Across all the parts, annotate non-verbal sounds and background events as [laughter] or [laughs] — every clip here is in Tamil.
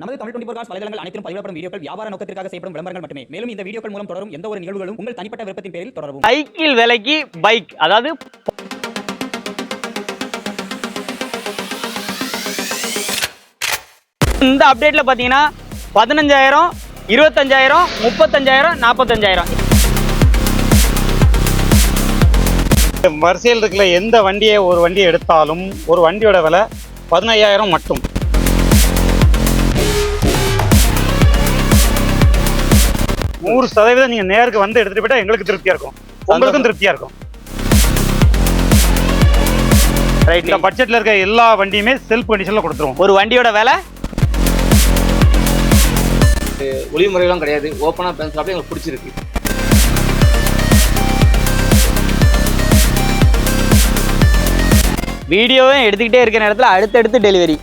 நமது தமிழ் டுவெண்டி காஸ் வலைதளங்கள் அனைத்தும் பதிவிடப்படும் வீடியோக்கள் வியாபார நோக்கத்திற்காக செய்யப்படும் விளம்பரங்கள் மட்டுமே. மேலும் இந்த வீடியோக்கள் மூலம் தொடரும் எந்த ஒரு நிகழ்வுகளும் உங்கள் தனிப்பட்ட விருப்பத்தின் பேரில் தொடரவும். சைக்கிள் விலைக்கு பைக் அதாவது இந்த அப்டேட்ல பாத்தீங்கன்னா பதினஞ்சாயிரம் இருபத்தஞ்சாயிரம் முப்பத்தஞ்சாயிரம் நாற்பத்தஞ்சாயிரம் வரிசையில் இருக்கிற எந்த வண்டியை ஒரு வண்டியை எடுத்தாலும் ஒரு வண்டியோட விலை பதினையாயிரம் மட்டும். நூறு சதவீதம் நீங்க நேருக்கு வந்து எடுத்துட்டு போயிட்டா எங்களுக்கு திருப்தியா இருக்கும். உங்களுக்கும் திருப்தியா இருக்கும். ரைட் இந்த பட்ஜெட்ல இருக்க எல்லா வண்டியுமே செல்ஃப் கண்டிஷன்ல கொடுத்துருவோம். ஒரு வண்டியோட விலை? ஒளி முறையெல்லாம் கிடையாது. ஓப்பனாக பேசுகிறப்ப எங்களுக்கு பிடிச்சிருக்கு. வீடியோவும் எடுத்துக்கிட்டே இருக்கிற நேரத்தில் அடுத்தடுத்து டெலிவரி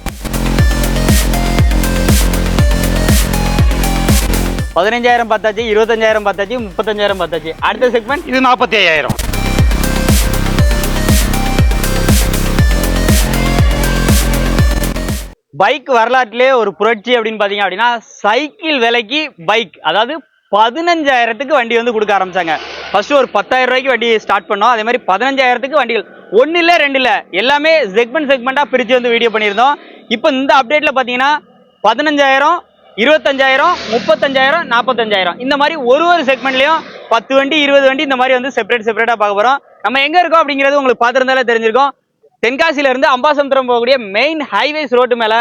பதினஞ்சாயிரம் பார்த்தாச்சு இருபத்தஞ்சாயிரம் பார்த்தாச்சு முப்பத்தஞ்சாயிரம் பார்த்தாச்சு. அடுத்த செக்மெண்ட் இது நாற்பத்தி ஐயாயிரம் பைக் வரலாற்றிலே ஒரு புரட்சி அப்படின்னு பார்த்தீங்க அப்படின்னா சைக்கிள் விலைக்கு பைக் அதாவது பதினஞ்சாயிரத்துக்கு வண்டி வந்து கொடுக்க ஆரம்பிச்சாங்க. ஃபர்ஸ்ட் ஒரு பத்தாயிரம் ரூபாய்க்கு வண்டி ஸ்டார்ட் பண்ணோம். அதே மாதிரி பதினஞ்சாயிரத்துக்கு வண்டிகள் ஒன்றும் இல்லை ரெண்டு இல்லை எல்லாமே செக்மெண்ட் செக்மெண்ட்டாக பிரித்து வந்து வீடியோ பண்ணியிருந்தோம். இப்போ இந்த அப்டேட்டில் பார்த்தீங்கன்னா பதினஞ்சாயிரம் இருபத்தஞ்சாயிரம் முப்பத்தஞ்சாயிரம் நாற்பத்தஞ்சாயிரம் இந்த மாதிரி ஒரு ஒரு செக்மெண்ட்லையும் பத்து வண்டி இருபது வண்டி இந்த மாதிரி வந்து செப்பரேட் செப்பரேட்டாக பார்க்க போகிறோம் நம்ம எங்கே இருக்கோம் அப்படிங்கிறது உங்களுக்கு பார்த்துருந்தாலே தெரிஞ்சிருக்கும். தென்காசியிலேருந்து அம்பாசமுத்திரம் போகக்கூடிய மெயின் ஹைவேஸ் ரோட்டு மேல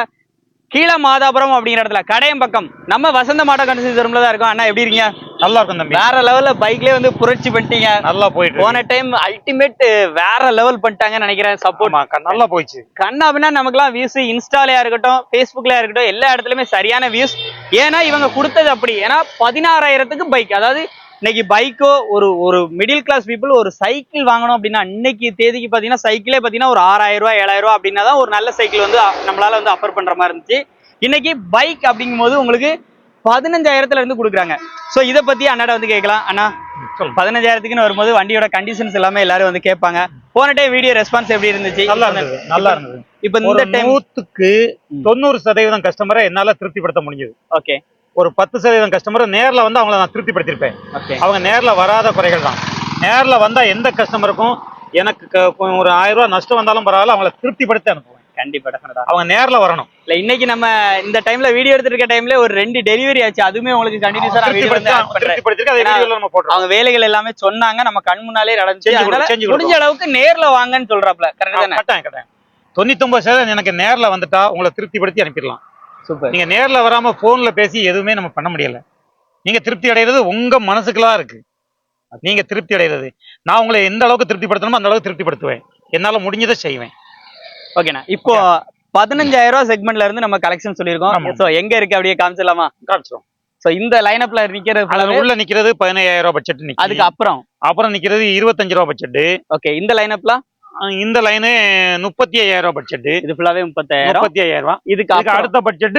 கீழ மாதாபுரம் அப்படிங்கிற இடத்துல கடையம்பக்கம் நம்ம வசந்த மாட்டோ கண்டிஷன் தான் இருக்கோம். அண்ணா எப்படி இருக்கீங்க? நல்லா இருக்கும் தம்பி. வேற லெவல்ல பைக்லயே வந்து புரட்சி பண்ணிட்டீங்க. நல்லா போயிட்டு. போன டைம் அல்டிமேட் வேற லெவல் பண்ணிட்டாங்கன்னு நினைக்கிறேன் சப்போர்ட் நல்லா போயிடுச்சு. கண்ணா அப்படின்னா நமக்குலாம் வியூஸ் இன்ஸ்டாலயா இருக்கட்டும் ஃபேஸ்புக்லயா இருக்கட்டும் எல்லா இடத்துலயுமே சரியான வியூஸ் ஏன்னா இவங்க கொடுத்தது அப்படி. ஏன்னா பதினாறாயிரத்துக்கு பைக் அதாவது இன்னைக்கு பைக்கோ ஒரு ஒரு மிடில் கிளாஸ் பீப்புள் ஒரு சைக்கிள் வாங்கணும் அப்படின்னா இன்னைக்கு தேதிக்கு பார்த்தீங்கன்னா சைக்கிளே பார்த்தீங்கன்னா ஒரு ஆறாயிரம் ரூபாய் ஏழாயிரம் ரூபாய் அப்படின்னா தான் ஒரு நல்ல சைக்கிள் வந்து நம்மளால வந்து அஃபர் பண்ற மாதிரி இருந்துச்சு. இன்னைக்கு பைக் அப்படிங்கும்போது உங்களுக்கு பதினஞ்சாயிரத்துல இருந்து கொடுக்குறாங்க. ஸோ இதை பத்தி அண்ணாட வந்து கேட்கலாம். அண்ணா. பதினஞ்சாயிரத்துக்குன்னு வரும்போது வண்டியோட கண்டிஷன்ஸ் எல்லாமே எல்லாரும் வந்து கேட்பாங்க. போன டைம் வீடியோ ரெஸ்பான்ஸ் எப்படி இருந்துச்சு? நல்லா இருந்தது நல்லா இருந்தது. இப்போ இந்த டைம் நூத்துக்கு தொண்ணூறு சதவீதம் கஸ்டமரை என்னால திருப்திப்படுத்த முடிஞ்சது. ஓகே ஒரு பத்து சதவீதம் கஸ்டமரை நேர்ல வந்து அவங்கள நான் திருப்திப்படுத்திருப்பேன் ஓகே அவங்க நேர்ல வராத குறைகள் தான். நேர்ல வந்தா எந்த கஸ்டமருக்கும் எனக்கு ஒரு ஆயிரம் ரூபாய் நஷ்டம் வந்தாலும் பரவாயில்ல அவங்கள திருப்திப்படுத்தி அனுப்புவேன். கண்டிப்பா. அவங்க நேர்ல வரணும். இல்ல இன்னைக்கு நம்ம இந்த டைம்ல வீடியோ எடுத்துட்டு இருக்க டைம்ல ஒரு ரெண்டு டெலிவரி ஆச்சு. அதுவுமே உங்களுக்கு கண்டினியூஸா அவங்க வேலைகள் எல்லாமே சொன்னாங்க. நம்ம கண் முன்னாலே நடந்துச்சு. முடிஞ்ச அளவுக்கு நேர்ல வாங்கன்னு சொல்றாப்ல கரெக்ட் கட்டாயம் தொண்ணூத்தொன்பது சதவீதம் எனக்கு நேர்ல வந்துட்டா உங்களை திருப்திப்படுத்தி அனுப்பிடலாம். சூப்பர். நீங்க நேர்ல வராம போன்ல பேசி எதுவுமே நம்ம பண்ண முடியல. நீங்க திருப்தி அடைகிறது உங்க மனசுக்குலாம் இருக்கு. நீங்க திருப்தி அடைகிறது. நான் உங்களை எந்த அளவுக்கு திருப்திப்படுத்தணுமோ அந்த அளவுக்கு திருப்திப்படுத்துவேன். என்னால முடிஞ்சதை செய்வேன். ஓகேண்ணா இப்போ பதினஞ்சாயிரம் ரூபாய் செக்மெண்ட்ல இருந்து நம்ம கலெக்ஷன் சொல்லியிருக்கோம். சோ எங்க இருக்கு அப்படியே காமிச்சிடலாமா? காமிச்சிரும் சோ இந்த லைனப்ல நிக்கிறது அதுல full-ஆவே உள்ள நிக்கிறது பதினையாயிரம் ரூபாய் பட்ஜெட் அதுக்கு அப்புறம் அப்புறம் நிக்கிறது இருபத்தஞ்சு ரூபாய் பட்ஜெட் ஓகே இந்த லைனப்ல இந்த லைனு முப்பத்தி ஐயாயிரம் ரூபாய் பட்ஜெட் இது ஃபுல்லாவே முப்பத்தாயிரம்? முப்பத்தி ஐயாயிரம் ரூபாய். இதுக்கு அப்புறம்? அடுத்த பட்ஜெட்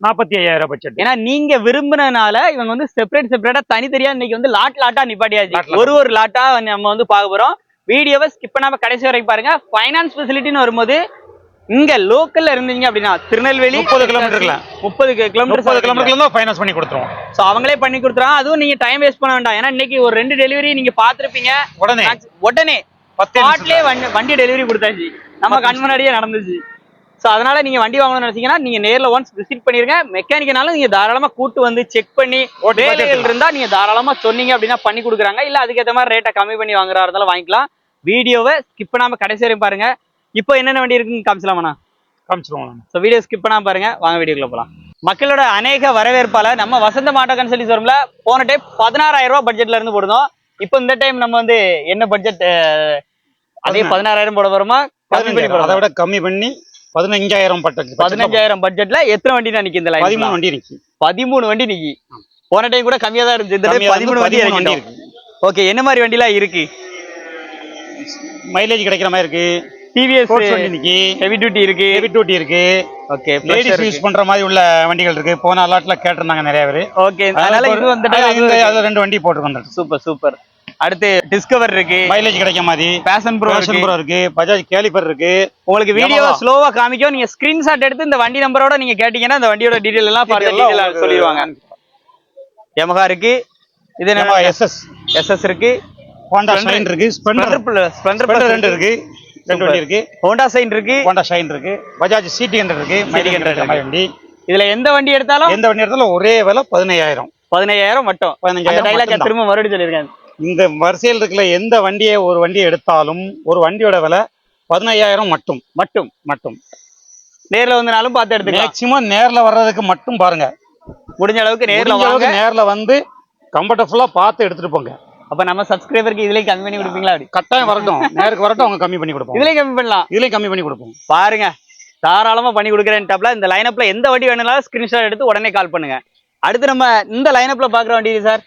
நாற்பத்தி ஐயாயிரம் ரூபாய் பட்ஜெட் ஏன்னா நீங்க விரும்புனனால இவங்க வந்து செப்பரேட் செப்பரேட்டா தனித்தனியா இன்னைக்கு வந்து லாட் லாட்டா நிப்பாட்டியாச்சு. ஒரு ஒரு லாட்டா நம்ம வந்து பார்க்க போறோம். வீடியோவை ஸ்கிப் பண்ணாம கடைசி வரைக்கும் பாருங்க. ஃபைனான்ஸ் ஃபெசிலிட்டின்னு வரும்போது இங்க லோக்கல்ல இருந்தீங்க அப்படின்னா திருநெல்வேலி 30 கிலோமீட்டர்ல. முப்பது கிலோமீட்டர் முப்பது கிலோமீட்டர்ல ஃபைனான்ஸ் பண்ணி கொடுத்துருவோம். சோ அவங்களே பண்ணி கொடுத்துறாங்க அதுவும் நீங்க டைம் வேஸ்ட் பண்ண வேண்டாம். ஏன்னா இன்னைக்கு ஒரு ரெண்டு டெலிவரி நீங்க பாத்திருப்பீங்க உடனே. உடனே. ஸ்பாட்லயே வண்டி வண்டி டெலிவரி கொடுத்தாச்சு. நம்ம கண் முன்னாடியே நடந்துச்சு. சோ அதனால நீங்க வண்டி வாங்கணும்னு நினைச்சீங்கன்னா நீங்க நேர்ல ஒன்ஸ் விசிட் பண்ணிருங்க. மெக்கானிக்கனாலும் நீங்க தாராளமா கூட்டு வந்து செக் பண்ணி வேலைகள். இருந்தா நீங்க தாராளமா சொன்னீங்க அப்படின்னா பண்ணி கொடுக்குறாங்க. இல்ல அதுக்கேற்ற மாதிரி ரேட்டை கம்மி பண்ணி வாங்குறா இருந்தாலும் வாங்கிக்கலாம். வீடியோவை ஸ்கிப் பண்ணாம கடைசி வரையும் பாருங்க. இப்போ என்னென்ன வண்டி இருக்குன்னு காமிச்சலாமாண்ணா காமிச்சிருவோம். ஸோ வீடியோ ஸ்கிப் பண்ணாம பாருங்க. வாங்க வீடியோக்குள்ள போலாம். மக்களோட அநேக வரவேற்பால நம்ம வசந்த மாட்டோ கன்சல்டி ஷோரூம்ல போன டைம் பதினாறாயிரம் ரூபாய் பட்ஜெட்ல இருந்து போடுறோம் இப்போ இந்த டைம் நம்ம வந்து என்ன பட்ஜெட் அதே பதினாறாயிரம் போட பதினஞ்சாயிரம். அதை? விட கம்மி பண்ணி பதினஞ்சாயிரம் பட்ஜெட் பதினஞ்சாயிரம் பட்ஜெட்ல எத்தனை வண்டி தான் நிக்கு இந்த லைன் பதிமூணு வண்டி இருக்கு பதிமூணு வண்டி நிக்கி. போன டைம் கூட கம்மியா தான் இருந்துச்சு. இந்த டைம் பதிமூணு வண்டி வண்டி இருக்கு. ஓகே என்ன மாதிரி வண்டிலாம் இருக்கு? மைலேஜ் கிடைக்கிற மாதிரி இருக்கு. டிவிஎஸ் இன்னைக்கு ஹெவி டியூட்டி இருக்கு. ஹெவி டியூட்டி இருக்கு. ஓகே லேடிஸ் யூஸ் பண்ற மாதிரி உள்ள வண்டிகள் இருக்கு. போன அலாட்ல கேட்டிருந்தாங்க நிறைய பேர். ஓகே அதனால இது வந்து ரெண்டு வண்டி போட்டு வந்துட்டு சூப்பர் சூப்பர். அடுத்து டிஸ்கவர் இருக்கு. மைலேஜ் கிடைக்க மாதிரி. பேஷன் ப்ரோ பேஷன் ப்ரோ இருக்கு. பஜாஜ் கேலிபர் இருக்கு. உங்களுக்கு வீடியோ. ஸ்லோவா காமிக்கும். நீங்க ஸ்கிரீன்ஷாட் எடுத்து இந்த வண்டி நம்பரோட நீங்க கேட்டீங்கன்னா இந்த வண்டியோட டீடைல் எல்லாம் பார்த்து சொல்லிடுவாங்க. Yamaha இருக்கு. இது என்ன? எஸ்எஸ் எஸ்எஸ் இருக்கு. ஹோண்டா. ஷைன் இருக்கு. ஸ்பெண்டர் ஸ்பெண்டர் ரெண்டு இருக்கு. ரெண்டு வண்டி இருக்கு. ஹோண்டா சைன் இருக்கு. ஹோண்டா ஷைன் இருக்கு. பஜாஜ் சிடி ஹண்ட்ரட் இருக்கு. மைலேஜ் CT100 கிடைக்கிற மாதிரி வண்டி. இதுல எந்த வண்டி எடுத்தாலும் எந்த வண்டி எடுத்தாலும் ஒரே விலை பதினையாயிரம். பதினையாயிரம் மட்டும். அந்த 15,000 டைலாக் மட்டும்தான். திரும்ப மறுபடியும் சொல்லிருக்கேன். இந்த வரிசையில் இருக்கிற எந்த வண்டியை ஒரு வண்டியை எடுத்தாலும் ஒரு வண்டியோட விலை பதினையாயிரம் மட்டும் மட்டும் மட்டும். நேர்ல வந்தனாலும் பார்த்து எடுத்துக்கலாம். மேக்சிமம் நேர்ல வர்றதுக்கு மட்டும் பாருங்க. முடிஞ்ச அளவுக்கு நேர்ல வாங்க. நேர்ல வந்து கம்ஃபர்டபுல்லா பார்த்து எடுத்துட்டு போங்க. அப்ப நம்ம சப்ஸ்கிரைபருக்கு இதுலயும் கம்மி பண்ணி கொடுப்பீங்களா அப்படி? கட்டாயம் வரட்டும். நேருக்கு வரட்டும் அவங்க கம்மி பண்ணி கொடுப்போம் இதுலயும் கம்மி பண்ணலாம். இதுலயும் கம்மி பண்ணி கொடுப்போம். பாருங்க. தாராளமா பண்ணி கொடுக்குறேன்ட்டாப்ல இந்த லைனப்ல எந்த வண்டி வேணும்னாலும் ஸ்கிரீன்ஷாட் எடுத்து உடனே கால் பண்ணுங்க. அடுத்து நம்ம இந்த லைனப்ல பாக்குற வண்டி சார்?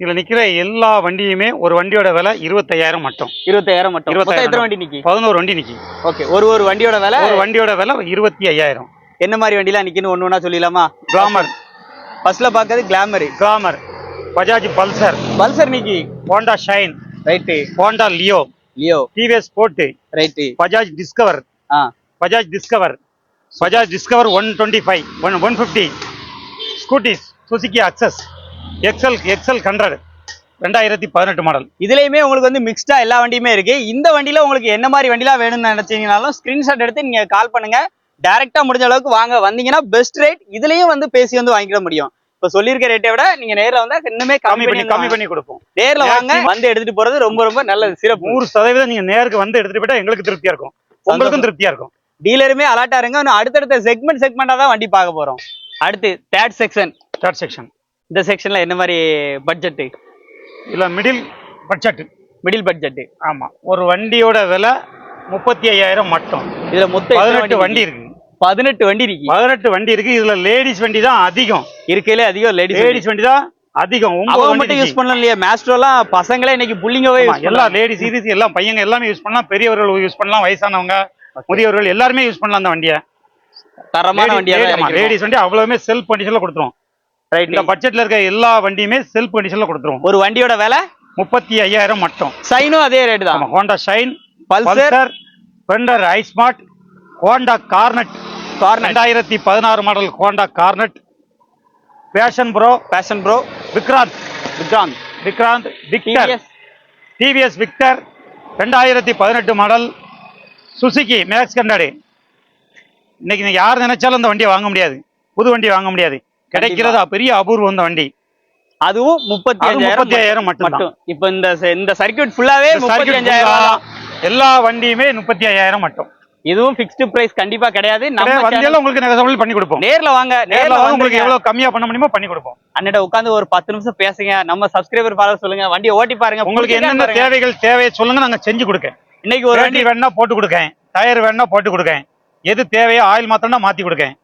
இதுல நிக்கிற எல்லா வண்டியுமே ஒரு வண்டியோட விலை இருபத்தையாயிரம் மட்டும். இருபத்தாயிரம் மட்டும். இருபத்தாயிரம் வண்டி நிக்கி? பதினோரு வண்டி நிக்கி. ஓகே ஒரு ஒரு வண்டியோட விலை? ஒரு வண்டியோட விலை இருபத்தி ஐயாயிரம் என்ன மாதிரி வண்டிலாம் நிக்குன்னு ஒண்ணு ஒண்ணா சொல்லிடலாமா? கிளாமர் ஃபர்ஸ்ட்ல பாக்குறது Glamour Glamour Bajaj Pulsar Pulsar நிக்கி? Honda Shine right Honda Leo Leo TVS Sport right Bajaj Discover ஆ. Bajaj Discover Bajaj Discover one twenty five one one fifty scooties Suzuki Access XL XL hundred ரெண்டாயிரத்தி பதினெட்டு மாடல் இதுலயுமே உங்களுக்கு வந்து மிக்ஸ்டா எல்லா வண்டியுமே இருக்கு. இந்த வண்டியில உங்களுக்கு என்ன மாதிரி வண்டிலாம் வேணும்னு நினைச்சீங்கனாலும் ஸ்கிரீன்ஷாட் எடுத்து நீங்க கால் பண்ணுங்க. டைரக்டா முடிஞ்ச அளவுக்கு வாங்க. வந்தீங்கன்னா பெஸ்ட் ரேட் இதுலயும் வந்து பேசி வந்து வாங்கிட முடியும். இப்ப சொல்லியிருக்க ரேட்டை விட நீங்க நேர்ல வந்தா இன்னுமே கம்மி பண்ணி கம்மி பண்ணி கொடுப்போம். நேர்ல வாங்க. வந்து எடுத்துட்டு போறது ரொம்ப ரொம்ப நல்லது. சிறப்பு. நூறு சதவீதம் நீங்க நேருக்கு வந்து எடுத்துட்டு போயிட்டா எங்களுக்கு திருப்தியா இருக்கும். உங்களுக்கும் திருப்தியா இருக்கும். டீலருமே அலர்ட்டா இருங்க. அடுத்தடுத்த செக்மெண்ட் செக்மெண்டா தான் வண்டி பார்க்க போறோம். அடுத்து தேர்ட் செக்ஷன் தேர்ட் செக்ஷன் இந்த செக்ஷன்ல என்ன மாதிரி பட்ஜெட் இல்ல மிடில் பட்ஜெட் மிடில் பட்ஜெட் ஆமா. ஒரு வண்டியோட விலை முப்பத்தி ஐயாயிரம் மட்டும். இதுல மொத்தம் பதினெட்டு வண்டி இருக்கு? பதினெட்டு வண்டி இருக்கு. பதினெட்டு வண்டி இருக்கு. இதுல லேடிஸ் வண்டி தான் அதிகம். இருக்கையிலே அதிகம் லேடிஸ் லேடிஸ் வண்டி தான் அதிகம். ஒன்பது மட்டும். யூஸ் பண்ணலாம் இல்லையா? மேஸ்ட்ரோலாம் பசங்களே இன்னைக்கு புள்ளிங்கவே எல்லா எல்லாம் லேடிஸ் இது எல்லாம் பையங்க எல்லாமே யூஸ் பண்ணலாம். பெரியவர்கள் யூஸ் பண்ணலாம். வயசானவங்க முதியவர்கள் எல்லாருமே யூஸ் பண்ணலாம் அந்த வண்டியை. தரமான வண்டியா லேடிஸ் வண்டி அவ்வளவுமே செல்ஃப் கண்டிஷன்ல கொடுத்துரும். ரைட் இந்த பட்ஜெட்ல இருக்க எல்லா வண்டியுமே செல்ஃப் கண்டிஷன்ல கொடுத்துரும் ஒரு வண்டியோட விலை? முப்பத்தி ஐயாயிரம் மட்டும். சைனும் அதே ரேட் தான். Honda Shine Pulsar Splendor iSmart Honda Hornet corner ரெண்டாயிரத்தி பதினாறு model Honda Hornet Passion Pro Passion Pro Vikrant Vikrant Vikrant Victor TVS Victor ரெண்டாயிரத்தி பதினெட்டு மாடல் சுசுகி மேக்ஸ் கண்ணாடி. இன்னைக்கு யார் நினைச்சாலும் இந்த வண்டியை வாங்க முடியாது. புது வண்டி வாங்க முடியாது. கிடைக்கிறது பெரிய அபூர்வம் இந்த வண்டி. அதுவும் முப்பத்தி 35,000 மட்டும்தான். மட்டும். இப்போ இந்த இந்த சர்க்கியூட் ஃபுல்லாவே முப்பத்தி அஞ்சாயிரம் எல்லா வண்டியுமே முப்பத்தி ஐயாயிரம் மட்டும். இதுவும் ஃபிக்ஸ்டு பிரைஸ் கண்டிப்பா கிடையாது. நம்ம வண்டியெல்லாம் உங்களுக்கு நெகசபிள் பண்ணி கொடுப்போம். நேர்ல வாங்க நேர்ல வாங்க உங்களுக்கு எவ்வளவு கம்மியா பண்ண முடியுமோ பண்ணி கொடுப்போம். அண்ணட உட்காந்து ஒரு பத்து நிமிஷம் பேசுங்க. நம்ம சப்ஸ்கிரைபர் ஃபாலோ சொல்லுங்க. வண்டியை ஓட்டி பாருங்க. உங்களுக்கு என்னென்ன. தேவைகள் தேவையை சொல்லுங்க நாங்க செஞ்சு கொடுக்கேன். இன்னைக்கு ஒரு வண்டி வேணா போட்டு கொடுக்கேன். டயர் வேணா போட்டு கொடுக்கேன். எது தேவையோ ஆயில் மாத்தம்னா மாத்தி கொடுக்கேன்.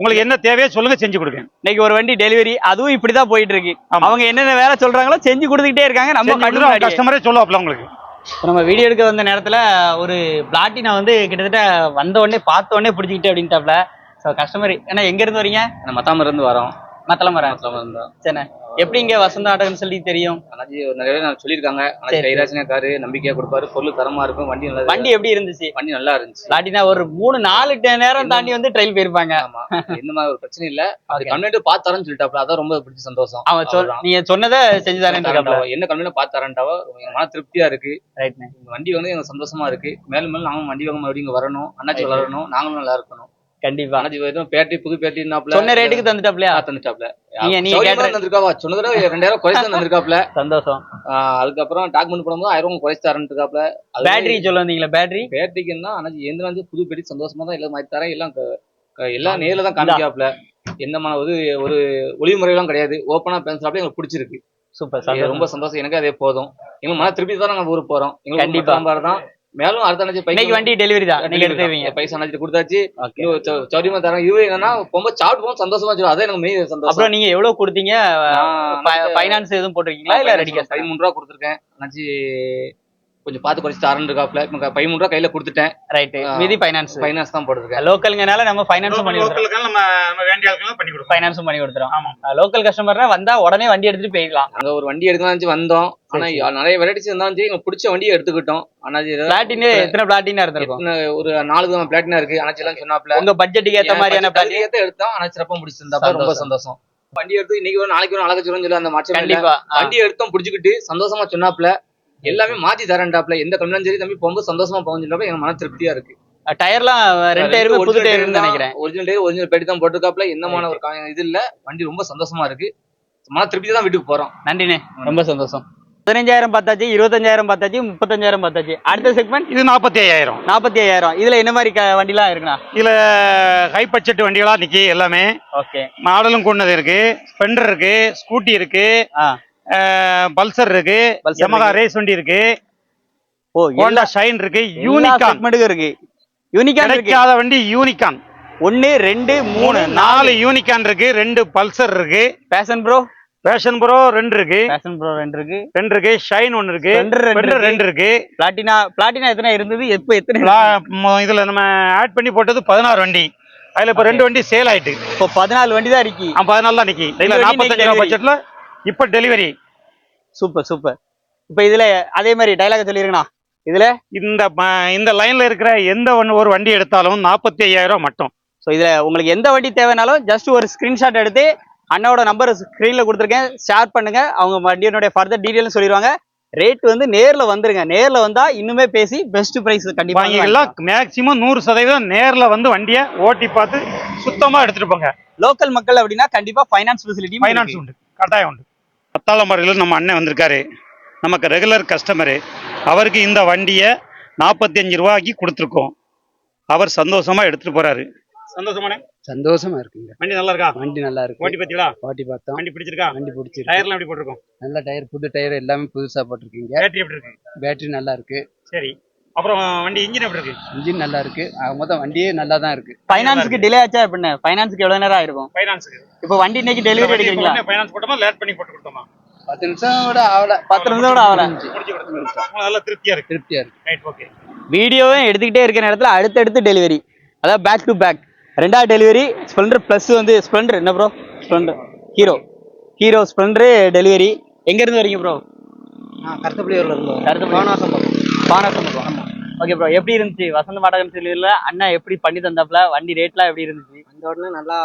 உங்களுக்கு என்ன தேவையோ சொல்லுங்க செஞ்சு கொடுக்கேன் இன்னைக்கு ஒரு வண்டி டெலிவரி அதுவும் இப்படிதான் போயிட்டு இருக்கு. அவங்க என்னென்ன வேலை சொல்றாங்களோ செஞ்சு கொடுத்துக்கிட்டே இருக்காங்க. நம்ம. கஸ்டமரே சொல்லுவாப்ல உங்களுக்கு. இப்ப நம்ம வீடியோ எடுக்க வந்த நேரத்துல ஒரு பிளாட்டினா வந்து கிட்டத்தட்ட வந்த உடனே பார்த்த உடனே பிடிச்சிக்கிட்டே அப்படின்ட்டாப்ல ஸோ கஸ்டமர் ஏன்னா எங்க இருந்து வரீங்க? மத்தாம இருந்து வரோம். மத்தளம் இருந்தோம் சரிண்ணே எப்படி இங்க வசந்த ஆட்டோன்னு சொல்லி தெரியும்? நிறைய நான் சொல்லியிருக்காங்க. கைராசினா காரு நம்பிக்கையா கொடுப்பாரு. பொருள் தரமா இருக்கும். வண்டி நல்லா வண்டி எப்படி இருந்துச்சு? வண்டி நல்லா இருந்துச்சு. பிளாட்டினா ஒரு மூணு நாலு நேரம் தாண்டி வந்து ட்ரைல் போயிருப்பாங்க. ஆமா. எந்த மாதிரி ஒரு பிரச்சனை இல்ல. [laughs] அது Okay. கன்வென்ட் பார்த்து தரேன்னு சொல்லிட்டாப்ல. அதான் ரொம்ப பிடிச்ச சந்தோஷம். அவன் சொல். நீங்க சொன்னதை செஞ்சு தரேன் என்ன கன்வென்ட் பார்த்து தரேன்டாவோ எங்க மன திருப்தியா இருக்கு. இந்த வண்டி வந்து எனக்கு சந்தோஷமா இருக்கு. மேலும் மேலும் நாங்களும் வண்டி வாங்க மறுபடியும் வரணும். அண்ணாச்சி. வளரணும். நாங்களும் நல்லா இருக்கணும். கண்டிப்பா. அண்ணாச்சி எதுவும் பேட்டரி புது பேட்டரி சொன்ன ரேட்டுக்கு தந்துட்டாப்லையா தந்துட்டாப்ல நீங்க- நீங்க தந்திருக்காவா? சொன்னதோட ரெண்டாயிரம் குறைச்சு தந்திருக்காப்ல சந்தோஷம். அதுக்கப்புறம் டாக்குமெண்ட் பண்ணும்போது ஆயிரம் குறைச்சு தரேன் இருக்காப்ல பேட்டரி சொல்ல வந்தீங்களா? பேட்டரி பேட்டரிக்குன்னா அண்ணாச்சி எந்த வந்து புது பேட்டரி சந்தோஷமா தான் எல்லாம் மாத்தி தரேன். எல்லாம் எல்லாம் நேர்ல தான் காமிக்காப்ல எந்த மாதிரி ஒரு ஒரு ஒளிமுறையெல்லாம் கிடையாது. ஓப்பனா பேசுறாப்ல எங்களுக்கு பிடிச்சிருக்கு. சூப்பர் ரொம்ப சந்தோஷம். எனக்கு அதே போதும். எங்களுக்கு மன திருப்தி தான் நாங்க ஊருக்கு போறோம். எங்களுக்கு. கண்டிப்பா. தான் மேலும் அடுத்த இன்னைக்கு வண்டி டெலிவரி தான். நீங்க எடுத்துவீங்க பைசா அண்ணாச்சி கொடுத்தாச்சு. சௌரியமா தரேன் இது என்னன்னா ரொம்ப சாப்பிட்டு போகும் சந்தோஷமா வச்சிரும் அதே எனக்கு மெயின் சந்தோஷம். அப்புறம் நீங்க எவ்வளவு கொடுத்தீங்க? நான் ஃபைனான்ஸ் எதுவும் போட்டிருக்கீங்களா? இல்ல ரெடி பதிமூணு ரூபா கொடுத்துருக்கேன். அண்ணாச்சி கொஞ்சம் பார்த்து குறைச்சி தரேன் இருக்காப்ல பதிமூணு ரூபா கையில கொடுத்துட்டேன். ரைட் மீதி ஃபைனான்ஸ் ஃபைனான்ஸ் தான் போட்டுருக்கேன் லோக்கல்ங்கனால நம்ம ஃபைனான்ஸும் பண்ணி கொடுத்துறோம். நம்ம வேண்டிய ஆட்களும் பண்ணி கொடுப்போம். ஃபைனான்ஸும் பண்ணி கொடுத்துறோம். ஆமா. லோக்கல் கஸ்டமர்னா வந்தா உடனே வண்டி எடுத்துட்டு போயிடலாம். அங்க ஒரு வண்டி எடுக்கலாம் வந்தோம். ஆனா நிறைய வெரைட்டிஸ் இருந்தாலும் சரி எங்களுக்கு பிடிச்ச வண்டியை எடுத்துக்கிட்டோம். ஆனா பிளாட்டினே எத்தனை பிளாட்டினா இருந்திருக்கும்? ஒரு நாலு விதமான பிளாட்டினா இருக்கு. அண்ணாச்சி எல்லாம் சொன்னாப்ல உங்க பட்ஜெட்டுக்கு ஏத்த மாதிரியான பிளாட்டின் ஏத்த எடுத்தோம். ஆனா சிறப்பா முடிச்சிருந்தாப்ப ரொம்ப சந்தோஷம். வண்டி எடுத்து இன்னைக்கு நாளைக்கு வரும் அழகு சொல்லி அந்த மாற்றம். கண்டிப்பா. வண்டி எடுத்தோம் புடிச்சுக்கிட்டு சந்தோஷமா சொன்னாப்ல எல்லாமே மாத்தி தரேன்டாப்ல எந்த கம்மியும் சரி தம்பி போகும்போது சந்தோஷமா போகுதுன்றப்ப எனக்கு மன திருப்தியா இருக்கு. டயர்லாம் ரெண்டு டயருமே புது டயர் நினைக்கிறேன். ஒரிஜினல் டயர் ஒரிஜினல் பெட்டி தான் போட்டிருக்காப்ல. எந்தமான ஒரு இது இல்ல. வண்டி ரொம்ப சந்தோஷமா இருக்கு. மன திருப்தி தான் வீட்டுக்கு போறோம். நன்றிண்ணே. ரொம்ப சந்தோஷம். பதினஞ்சாயிரம் பார்த்தாச்சு இருபத்தஞ்சாயிரம் பார்த்தாச்சு முப்பத்தஞ்சாயிரம் பார்த்தாச்சு. அடுத்த செக்மெண்ட் இது நாற்பத்தி ஐயாயிரம் நாற்பத்தி ஐயாயிரம் இதுல என்ன மாதிரி வண்டிலாம் இருக்குண்ணா? இதுல ஹை பட்ஜெட் வண்டிகளா நிக்கி எல்லாமே. ஓகே. மாடலும் கொண்டது இருக்கு. ஸ்பெண்டர் இருக்கு ஸ்கூட்டி இருக்கு. ஆ. பல்சர் இருக்கு யமகா ரேஸ் வண்டி இருக்கு. ஓ ஹோண்டா ஷைன் இருக்கு யூனிகான். செக்மெண்ட்டுக்கு இருக்கு. யூனிகான் கிடைக்காத வண்டி யூனிகான். ஒன்னு ரெண்டு மூணு நாலு. யூனிகான் இருக்கு ரெண்டு பல்சர் இருக்கு. பேஷன் ப்ரோ பேஷன் ப்ரோ ரெண்டு இருக்கு. பேஷன் ப்ரோ ரெண்டு இருக்கு. ரெண்டு இருக்கு ஷைன் ஒன்னு இருக்கு. ரெண்டு இருக்கு. ரெண்டு இருக்கு. பிளாட்டினா பிளாட்டினா எத்தனை இருந்தது? எப்போ எத்தனை இதுல நம்ம ஆட் பண்ணி போட்டது பதினாறு வண்டி. அதுல இப்ப ரெண்டு வண்டி சேல் ஆயிட்டு. இப்போ பதினாலு வண்டி தான் இருக்கு. பதினாலு தான் நிக்கி. ரெண்டு இல்ல வண்டி நாற்பத்தஞ்சு ரூபா delivery. பட்ஜெட்ல இப்ப டெலிவரி சூப்பர் சூப்பர் இப்போ இதுல அதே மாதிரி டைலாக் சொல்லிருங்கண்ணா. இதுல? இந்த இந்த லைன்ல இருக்கிற எந்த ஒன்று ஒரு வண்டி எடுத்தாலும் நாற்பத்தி ஐயாயிரம் மட்டும். ஸோ இதுல உங்களுக்கு எந்த வண்டி தேவைனாலும் ஜஸ்ட் ஒரு ஸ்கிரீன்ஷாட் எடுத்து அண்ணாவோட நம்பர் ஸ்க்ரீன்ல கொடுத்துருக்கேன். ஷேர் பண்ணுங்க. அவங்க வண்டியினுடைய ஃபர்தர் டீடைலும் சொல்லிடுவாங்க ரேட் வந்து நேர்ல வந்துருங்க. நேர்ல வந்தா இன்னுமே பேசி பெஸ்ட் பிரைஸ் கண்டிப்பா வாங்கிக்கலாம். மேக்சிமம் நூறு சதவீதம் நேர்ல வந்து வண்டியை ஓட்டி பார்த்து சுத்தமா எடுத்துட்டு போங்க. லோக்கல் மக்கள் அப்படின்னா கண்டிப்பா ஃபைனான்ஸ் ஃபெசிலிட்டி ஃபைனான்ஸ் உண்டு. கட்டாயம் உண்டு. பத்தாளம்பரையில் நம்ம அண்ணன் வந்திருக்காரு. நமக்கு ரெகுலர் கஸ்டமரு அவருக்கு இந்த வண்டியை நாற்பத்தி அஞ்சு ரூபாய்க்கு கொடுத்துருக்கோம். அவர் சந்தோஷமா எடுத்துட்டு போறாரு. சந்தோஷமானே சந்தோஷமா இருக்குங்க. வண்டி நல்லா இருக்கா? வண்டி நல்லா இருக்கு. ஓட்டி பத்திங்களா ஓட்டி பார்த்தோம். வண்டி பிடிச்சிருக்கா? வண்டி பிடிச்சிருக்கு. டயர்லாம் எப்படி போட்டிருக்கோம்? நல்ல டயர் புது டயர் எல்லாமே புதுசா போட்டிருக்கீங்க. பேட்டரி எப்படி இருக்கு? பேட்டரி நல்லா இருக்கு. சரி. அப்புறம் வண்டி இன்ஜின் எப்படி இருக்கு? இன்ஜின் நல்லா இருக்கு. மொத்தம் வண்டியே நல்லா தான் இருக்கு ஃபைனான்ஸ்க்கு டிலே ஆச்சா எப்படின்னு ஃபைனான்ஸ்க்கு எவ்வளவு நேரம் ஆயிருக்கும்? ஃபைனான்ஸுக்கு இப்போ வண்டி இன்னைக்கு டெலிவரி எடுக்கிறீங்களா? ஃபைனான்ஸ் போட்டோமா லேட் பண்ணி போட்டு கொடுத்தோமா? பத்து நிமிஷம் கூட ஆகல. பத்து நிமிஷம் கூட ஆகல. நல்லா திருப்தியா இருக்கு. திருப்தியா இருக்கு. ரைட் ஓகே வீடியோவும் எடுத்துக்கிட்டே இருக்கிற நேரத்தில் அடுத்தடுத்து டெலிவரி அதாவது பேக் டு பேக் ரெண்டாவது டெலிவரி ஸ்ப்ளெண்டர் ப்ளஸ் வந்து ஸ்ப்ளெண்டர் என்ன bro Splendor Hero Hero Splendor delivery எங்கேருந்து வரீங்க ப்ரோ கருத்தப்பள்ளியூர்ல இருந்தோம் கருத்து பானாசம் பானாசம் ஓகே ப்ரோ எப்படி இருந்துச்சு? வசந்த மாடகம் சிலையில் அண்ணா எப்படி பண்ணி தந்தாப்புல? வண்டி ரேட்லாம் எப்படி இருந்துச்சு? அந்த உடனே நல்லா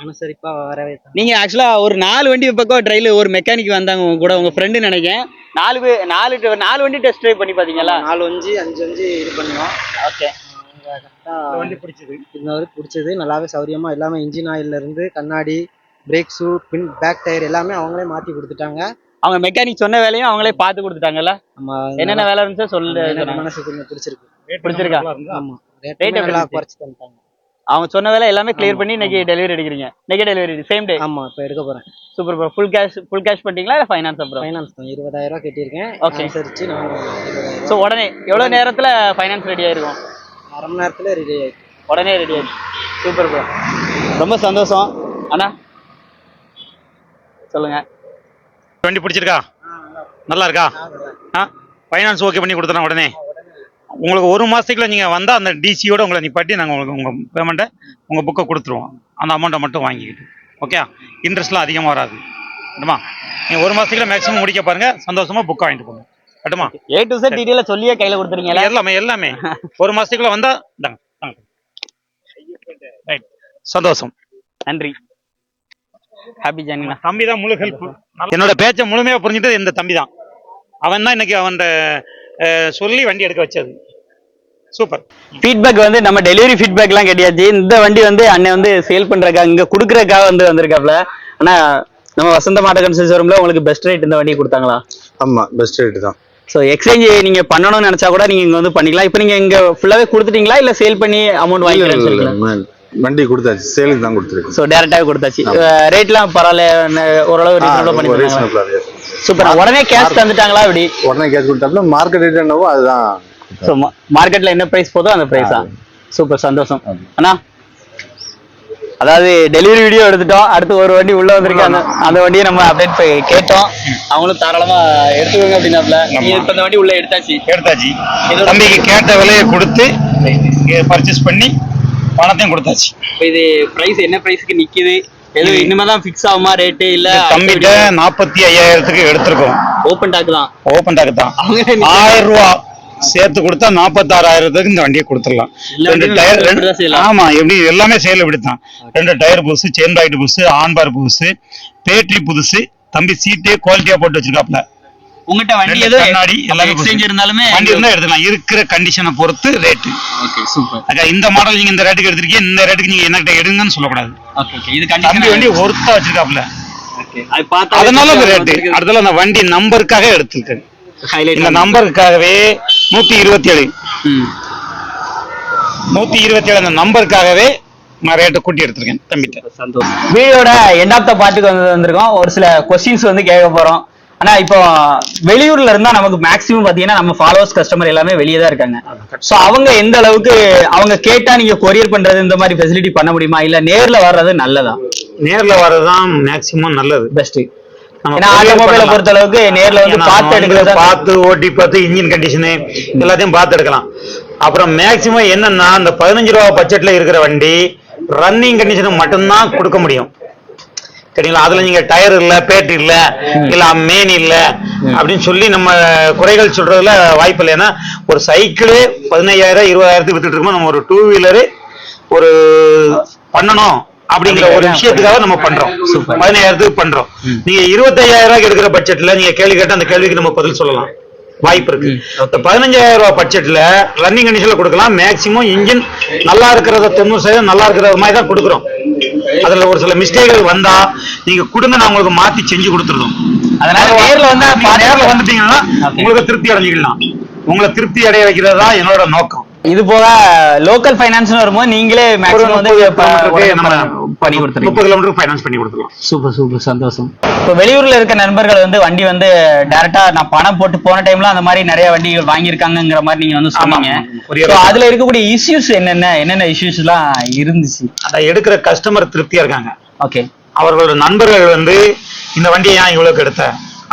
அனுசரிப்பா வரவே நீங்க ஆக்சுவலா ஒரு நாலு வண்டி பக்கம் ட்ரைல ஒரு மெக்கானிக் வந்தாங்க உங்க கூட உங்க ஃப்ரெண்டு நினைக்கிறேன். நாலு பேர் நாலு நாலு வண்டி டெஸ்ட் ட்ரைவ் பண்ணி பாத்தீங்களா நாலு அஞ்சு அஞ்சு அஞ்சு இது பண்ணோம் ஓகே வண்டி பிடிச்சது. இன்னொரு பிடிச்சது நல்லாவே சௌரியமா எல்லாமே இன்ஜின் ஆயில்ல இருந்து கண்ணாடி பிரேக் ஷூ பின் பேக் டயர் எல்லாமே அவங்களே மாத்தி கொடுத்துட்டாங்க. அவங்க மெக்கானிக் சொன்ன வேலையும் அவங்களே பார்த்து கொடுத்துட்டாங்கல்ல? என்னென்ன வேலை இருந்துச்சோ சொல்லு கொஞ்சம் பிடிச்சிருக்கு. பிடிச்சிருக்கா? ஆமா. ரேட் குறைச்சு தந்துட்டாங்க அவங்க சொன்ன வேலை எல்லாமே கிளியர் பண்ணி இன்னைக்கு டெலிவரி எடுக்கிறீங்க இன்னைக்கு டெலிவரி சேம் டே ஆமா இப்ப எடுக்க போறேன். Super bro full cash full cash பண்ணிட்டீங்களா இல்லை ஃபைனான்ஸ் அப்புறம் ஃபைனான்ஸ் தான். இருபதாயிரம் ரூபாய் கட்டியிருக்கேன். Okay. அனுசரிச்சு நான் ஸோ உடனே எவ்வளோ நேரத்தில் ஃபைனான்ஸ் ரெடி ஆயிருக்கும்? அரை மணி நேரத்துல ரெடி ஆயிடுச்சு. உடனே ரெடி ஆயிடுச்சு. சூப்பர் ப்ரோ ரொம்ப சந்தோஷம். அண்ணா. சொல்லுங்க. வண்டி பிடிச்சிருக்கா? நல்லா இருக்கா ஆ ஃபைனான்ஸ் ஓகே பண்ணி கொடுத்துறேன் உடனே. உங்களுக்கு ஒரு மாசத்துக்குள்ள நீங்க வந்தா அந்த டிசியோட உங்களை நிப்பாட்டி நாங்க உங்களுக்கு உங்க பேமெண்ட்டை உங்க புக்கை கொடுத்துருவோம். அந்த அமௌண்ட்டை மட்டும் வாங்கிக்கிட்டு. ஓகே இன்ட்ரெஸ்ட்லாம் அதிகமாக வராது. கட்டுமா? நீங்க ஒரு மாசத்துக்குள்ள மேக்ஸிமம் முடிக்க பாருங்க. சந்தோஷமா புக் வாங்கிட்டு போங்க. கட்டுமா? ஏ டு செட் டீட்டெயில சொல்லியே கையில கொடுத்துருங்கல்ல எல்லாமே எல்லாமே. ஒரு மாசத்துக்குள்ள வந்தா இந்தாங்க ரைட் சந்தோஷம். நன்றி. ஹாப்பி ஜானினா தம்பி தான் முழு ஹெல்ப் என்னோட பேச்சை முழுமையா புரிஞ்சுட்டு இந்த தம்பி தான் அவன் தான் இன்னைக்கு அவன் சொல்லி வண்டி எடுக்க வச்சது. சூப்பர். ஃபீட்பேக் வந்து நம்ம டெலிவரி ஃபீட்பேக்லாம் கேட்டியாச்சு. இந்த வண்டி வந்து அண்ணன் வந்து சேல் பண்றதுக்காக இங்க கொடுக்கறதுக்காக வந்து வந்திருக்காப்ல ஆனா நம்ம வசந்த மாட்ட கன்சல் ஷோரூம்ல உங்களுக்கு பெஸ்ட் ரேட் இந்த வண்டி கொடுத்தாங்களா? ஆமா பெஸ்ட் ரேட் தான். ஸோ எக்ஸ்சேஞ்ச் நீங்க பண்ணணும்னு நினைச்சா கூட நீங்க இங்க வந்து பண்ணிக்கலாம். இப்போ நீங்க இங்க ஃபுல்லாவே கொடுத்துட்டீங்களா? இல்ல சேல் பண்ணி அமௌண்ட் இல்ல, வண்டி கொடுத்தாச்சு. சேலுக்கு தான் கொடுத்துருக்கு. ஸோ டேரக்டாவே கொடுத்தாச்சு. ரேட்லாம் பரவாயில்ல ஓரளவு ரீசனபிளா பண்ணி சூப்பர் உடனே கேஷ் தந்துட்டாங்களா இப்படி உடனே கேஷ் கொடுத்தாப்புல மார்க்கெட் ரேட் என்னவோ அதுதான். ஸோ மார்க்கெட்ல என்ன பிரைஸ் போதோ அந்த பிரைஸ் தான் சூப்பர் சந்தோஷம். அண்ணா அதாவது டெலிவரி வீடியோ எடுத்துட்டோம். அடுத்து ஒரு வண்டி உள்ள வந்திருக்கு. அந்த அந்த வண்டியை நம்ம அப்டேட் கேட்டோம். அவங்களும் தாராளமா எடுத்துக்கோங்க அப்படின்னாப்ல இப்ப இந்த வண்டி உள்ள எடுத்தாச்சு. எடுத்தாச்சு. தம்பிக்கு கேட்ட விலையை கொடுத்து பர்ச்சேஸ் பண்ணி பணத்தையும் கொடுத்தாச்சு. இது பிரைஸ் என்ன பிரைஸ்க்கு நிக்குது? எதுவும் இனிமே தான் ஃபிக்ஸ் ஆகுமா ரேட்டு இல்ல தம்பிகிட்ட நாற்பத்தி ஐயாயிரத்துக்கு எடுத்திருக்கோம். ஓப்பன் டாக் தான். ஓப்பன் டாக்கு தான். ஆயிரம் ரூபா சேர்த்து கொடுத்தா நாற்பத்தாறாயிரத்துக்கு இந்த வண்டியை கொடுத்துடலாம். ரெண்டு டயர் ரெண்டு. ஆமா எப்படி எல்லாமே செயல் இப்படித்தான். ரெண்டு டயர் புதுசு செயின் பாக்கெட் புதுசு ஆண்பார் புதுசு பேட்டரி புதுசு தம்பி சீட்டே குவாலிட்டியா போட்டு வச்சிருக்காப்ல. உங்ககிட்ட வண்டி எதுவும் கண்ணாடி எல்லாமே. எக்ஸ்சேஞ்ச் இருந்தாலுமே வண்டி இருந்தா எடுத்துக்கலாம். இருக்கிற கண்டிஷனை பொறுத்து ரேட்டு ஓகே சூப்பர் அக்கா இந்த மாடல் நீங்க இந்த ரேட்டுக்கு எடுத்திருக்கீங்க இந்த ரேட்டுக்கு நீங்க என்ன எடுங்கன்னு சொல்லக்கூடாது. ஓகே ஓகே இது கண்டிப்பா வண்டி ஒருத்தா வச்சிருக்காப்ல அதனால அந்த ரேட்டு அடுத்தல அந்த வண்டி நம்பருக்காக எடுத்திருக்கேன். ஹைலைட் இந்த நம்பருக்காகவே நூத்தி இருபத்தி ஏழு நூத்தி இருபத்தி ஏழு அந்த நம்பருக்காகவே நான் ரேட்டை கூட்டி எடுத்திருக்கேன் தம்பிட்ட. சந்தோஷம். வீடியோட எண்ட் ஆஃப் த பார்ட்டுக்கு வந்து வந்திருக்கோம். ஒரு சில கொஸ்டின்ஸ் வந்து கேட்க போறோம். ஆனா இப்போ வெளியூர்ல இருந்தா நமக்கு மேக்ஸிமம் பாத்தீங்கன்னா நம்ம ஃபாலோவர்ஸ் கஸ்டமர் எல்லாமே வெளியே தான் இருக்காங்க. சோ அவங்க எந்த அளவுக்கு அவங்க கேட்டா நீங்க கொரியர் பண்றது இந்த மாதிரி ஃபெசிலிட்டி பண்ண முடியுமா? இல்ல நேர்ல வர்றது நல்லதா? நேர்ல வர்றதுதான் மேக்சிமம் நல்லது. பெஸ்ட். பொறுத்த அளவுக்கு நேர்ல வந்து எடுக்கிறது பார்த்து ஓட்டி பார்த்து இன்ஜின் கண்டிஷனு எல்லாத்தையும் பார்த்து எடுக்கலாம். அப்புறம் மேக்சிமம் என்னன்னா இந்த பதினஞ்சு ரூபா பட்ஜெட்ல இருக்கிற வண்டி ரன்னிங் கண்டிஷனுக்கு மட்டும்தான் கொடுக்க முடியும். சரிங்களா? அதுல நீங்க டயர் இல்ல பேட்டரி இல்ல இல்ல மேன் இல்ல அப்படின்னு சொல்லி நம்ம குறைகள் சொல்றதுல வாய்ப்பு இல்லை. ஏன்னா ஒரு சைக்கிளு பதினையாயிரம் இருபதாயிரத்துக்கு வித்துட்டு இருக்கோம் நம்ம ஒரு டூ வீலரு ஒரு பண்ணணும் அப்படிங்கிற ஒரு விஷயத்துக்காக நம்ம பண்றோம். பதினாயிரத்துக்கு பண்றோம். நீங்க இருபத்தையாயிரம் ரூபாய்க்கு எடுக்கிற பட்ஜெட்ல நீங்க கேள்வி கேட்டா அந்த கேள்விக்கு நம்ம பதில் சொல்லலாம். வாய்ப்பு இருக்கு. இந்த பதினஞ்சாயிரம் ரூபாய் பட்ஜெட்ல ரன்னிங் கண்டிஷன்ல கொடுக்கலாம். மேக்சிமம் இன்ஜின் நல்லா இருக்கிறத தொண்ணூறு சதவீதம் நல்லா இருக்கிற மாதிரி தான் கொடுக்குறோம். அதுல ஒரு சில மிஸ்டேக்கள் வந்தா நீங்க கொடுங்க நான் உங்களுக்கு மாத்தி செஞ்சு கொடுத்துருவோம் அதனால நேர்ல வந்தா நேர்ல வந்துட்டீங்கன்னா. உங்களுக்கு திருப்தி அடைஞ்சிக்கலாம். உங்களை திருப்தி அடைய வைக்கிறது தான் என்னோட நோக்கம். இது போக லோக்கல் ஃபைனான்ஸ் வரும்போது நீங்களே மேக்ஸிமம் வந்து நம்ம பண்ணி கொடுத்துருங்க முப்பது கிலோமீட்டருக்கு ஃபைனான்ஸ் பண்ணி கொடுத்துருவோம் சூப்பர் சூப்பர். சந்தோஷம். இப்போ வெளியூர்ல இருக்க நண்பர்கள் வந்து வண்டி வந்து டைரக்டா நான் பணம் போட்டு போன டைம்ல அந்த மாதிரி நிறைய வண்டிகள் வாங்கியிருக்காங்கிற மாதிரி நீங்க வந்து சொன்னீங்க. அதுல இருக்கக்கூடிய இஷ்யூஸ் என்னென்ன என்னென்ன இஷ்யூஸ் எல்லாம் இருந்துச்சு? அதை எடுக்கிற கஸ்டமர் திருப்தியா இருக்காங்க. ஓகே அவர்களோட நண்பர்கள் வந்து இந்த வண்டியை ஏன் இவ்வளவுக்கு எடுத்த?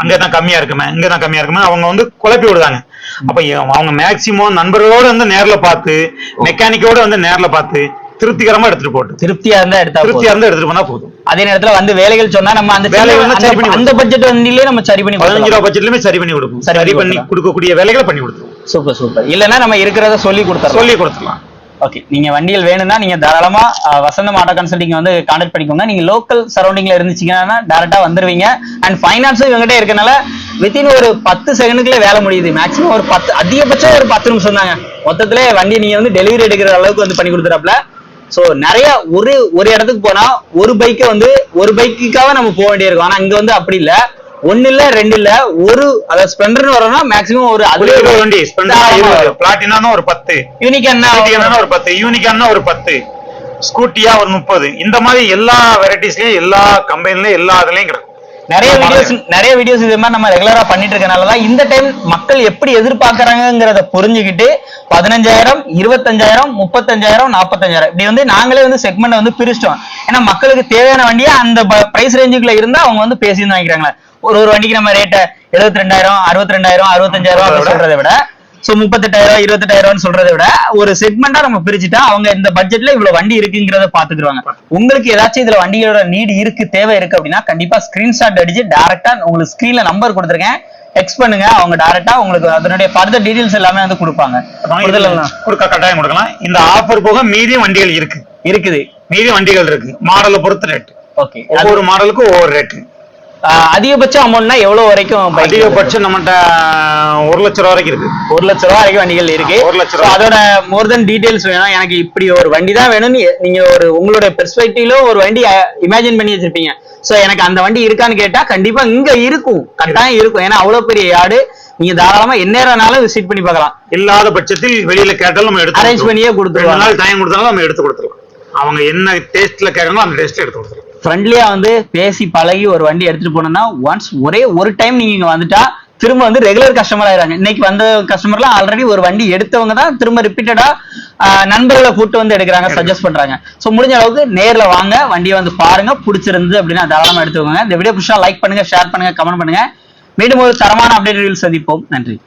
அங்கே தான் கம்மியா இருக்குமே இங்க தான் கம்மியா இருக்குமே? அவங்க வந்து குழப்பி விடுதாங்க அப்ப அவங்க மேக்சிமம் நண்பர்களோட வந்து நேர்ல பார்த்து மெக்கானிக்கோட வந்து நேர்ல பார்த்து திருப்திகரமா எடுத்துட்டு போட்டு திருப்தியா இருந்தா எடுத்தா. திருப்தியா இருந்தா எடுத்துட்டு போனா போதும். அதே நேரத்துல வந்து வேலைகள் சொன்னா நம்ம அந்த வேலைகள் வந்து சரி அந்த- பண்ணி அந்த பட்ஜெட் வண்டியிலே நம்ம சரி பண்ணி பதினஞ்சு ரூபா பட்ஜெட்லயுமே சரி பண்ணி கொடுப்போம். சரி பண்ணி. கொடுக்கக்கூடிய வேலைகளை பண்ணி கொடுத்துருவோம். Super super. இல்லைன்னா நம்ம இருக்கிறத சொல்லி கொடுத்துறோம் சொல்லி கொடுத்துடலாம். ஓகே நீங்க வண்டிகள் வேணும்னா நீங்க தாராளமா வசந்த வசந்தம் ஆட்டோ கன்சல்டிங் வந்து கான்டாக்ட் பண்ணிக்கோங்க. நீங்க லோக்கல் சரௌண்டிங்ல இருந்துச்சீங்கன்னா டேரக்டா வந்துருவீங்க. அண்ட் ஃபைனான்ஸும் இவங்ககிட்ட இருக்கனால வித்தின் ஒரு பத்து செகண்டுக்குள்ள வேலை முடியுது. மேக்ஸிமம் ஒரு பத்து அதிகபட்சம் ஒரு பத்து நிமிஷம் தாங்க. மொத்தத்துல வண்டி நீங்க வந்து டெலிவரி எடுக்கிற அளவுக்கு வந்து பண்ணி கொடுத்துறாப்ல சோ நிறைய ஒரு ஒரு இடத்துக்கு போனா ஒரு பைக்கை வந்து ஒரு பைக்குக்காக நம்ம போக வேண்டியிருக்கும் ஆனா இங்க வந்து அப்படி இல்லை. ஒன்னு இல்ல ரெண்டு இல்ல ஒரு அதாவது ஸ்பெண்டர்னு வரோம்னா மேக்ஸிமம் ஒரு அதுல ஒரு வண்டி பிளாட்டினா ஒரு பத்து. யூனிக் என்ன ஒரு பத்து. யூனிகானா ஒரு பத்து. ஸ்கூட்டியா ஒரு முப்பது. இந்த மாதிரி எல்லா வெரைட்டிஸ்லயும் எல்லா கம்பெனிலயும் எல்லா இதுலயும் கிடக்கும். நிறைய. வீடியோஸ் நிறைய வீடியோஸ் இது மாதிரி நம்ம ரெகுலரா பண்ணிட்டு இருக்கனால தான் இந்த டைம் மக்கள் எப்படி எதிர்பார்க்கறாங்கிறத புரிஞ்சுக்கிட்டு பதினஞ்சாயிரம் இருபத்தஞ்சாயிரம் முப்பத்தஞ்சாயிரம் நாற்பத்தஞ்சாயிரம் இப்படி வந்து நாங்களே வந்து செக்மெண்ட் வந்து பிரிச்சிட்டோம். ஏன்னா மக்களுக்கு தேவையான வண்டியை அந்த பிரைஸ் ரேஞ்சுக்குள்ள இருந்தா அவங்க வந்து பேசி வாங்கிக்கிறாங்க ஒரு ஒரு வண்டிக்கு நம்ம ரேட்டை எழுபத்தி ரெண்டாயிரம் அறுபத்தி ரெண்டாயிரம் அறுபத்தஞ்சாயிரம் அப்படி சொல்றதை விட சோ முப்பத்தெட்டாயிரம் இருபத்தெட்டாயிரம் சொல்றதை விட ஒரு செக்மெண்டா நம்ம பிரிச்சுட்டா அவங்க இந்த பட்ஜெட்ல இவ்வளவு வண்டி இருக்குங்கிறத பாத்துக்குருவாங்க உங்களுக்கு ஏதாச்சும் இதுல வண்டிகளோட நீடு இருக்கு தேவை இருக்கு அப்படின்னா கண்டிப்பா ஸ்கிரீன்ஷாட் அடிச்சு டைரக்டா உங்களுக்கு ஸ்கிரீன்ல நம்பர் கொடுத்துருக்கேன். டெக்ஸ்ட் பண்ணுங்க அவங்க டைரக்டா உங்களுக்கு அதனுடைய ஃபர்தர் டீடைல்ஸ் எல்லாமே வந்து கொடுப்பாங்க? கொடுக்க கட்டாயம் கொடுக்கலாம். இந்த ஆஃபர் போக மீதி வண்டிகள் இருக்கு. இருக்குது. மீதி வண்டிகள் இருக்கு. மாடலை பொறுத்து ரேட் ஓகே ஒவ்வொரு மாடலுக்கும் ஒவ்வொரு ரேட்டு அதிகபட்ச அமௌண்ட்னா எவ்வளவு வரைக்கும்? அதிகபட்சம் நம்மகிட்ட ஒரு லட்ச ரூபா வரைக்கும் இருக்கு. ஒரு லட்ச ரூபா வரைக்கும் வண்டிகள் இருக்கு. ஒரு லட்ச ரூபா. அதோட மோர் தென் டீடைல்ஸ் வேணும். எனக்கு இப்படி ஒரு வண்டி தான் வேணும்னு நீங்க ஒரு உங்களுடைய பெர்ஸ்பெக்டிவ்ல ஒரு வண்டி இமேஜின் பண்ணி வச்சிருப்பீங்க. சோ எனக்கு அந்த வண்டி இருக்கான்னு கேட்டா கண்டிப்பா இங்க இருக்கும். கட்டாயம் இருக்கும். ஏன்னா அவ்வளவு பெரிய யாடு நீங்க தாராளமா எந்நேரம்னாலும் விசிட் பண்ணி பார்க்கலாம். இல்லாத பட்சத்தில் வெளியில கேட்டாலும் நம்ம எடுத்து Arrange பண்ணியே நாள் டைம் கொடுத்தாலும் நம்ம எடுத்து கொடுத்துருவோம். அவங்க என்ன டேஸ்ட்ல கேட்கறாங்களோ அந்த டேஸ்ட்ல எடுத்து கொடுத்துருவோம். ஃப்ரெண்ட்லியா வந்து பேசி பழகி ஒரு வண்டி எடுத்துட்டு போனோம்னா ஒன்ஸ் ஒரே ஒரு டைம் நீங்க இங்க வந்துட்டா திரும்ப வந்து ரெகுலர் கஸ்டமர் ஆயிராங்க இன்னைக்கு வந்த கஸ்டமர்லாம் ஆல்ரெடி ஒரு வண்டி எடுத்தவங்க தான் திரும்ப ரிப்பீட்டடா நண்பர்களை கூட்டு வந்து எடுக்கிறாங்க சஜஸ்ட் பண்றாங்க. சோ முடிஞ்ச அளவுக்கு நேர்ல வாங்க வண்டியை வந்து பாருங்க பிடிச்சிருந்து அப்படின்னா தாராளமா எடுத்துக்கோங்க. இந்த வீடியோ பிடிச்சா லைக் பண்ணுங்க ஷேர் பண்ணுங்க கமெண்ட் பண்ணுங்க. மீண்டும் ஒரு தரமான அப்டேட் சந்திப்போம். நன்றி.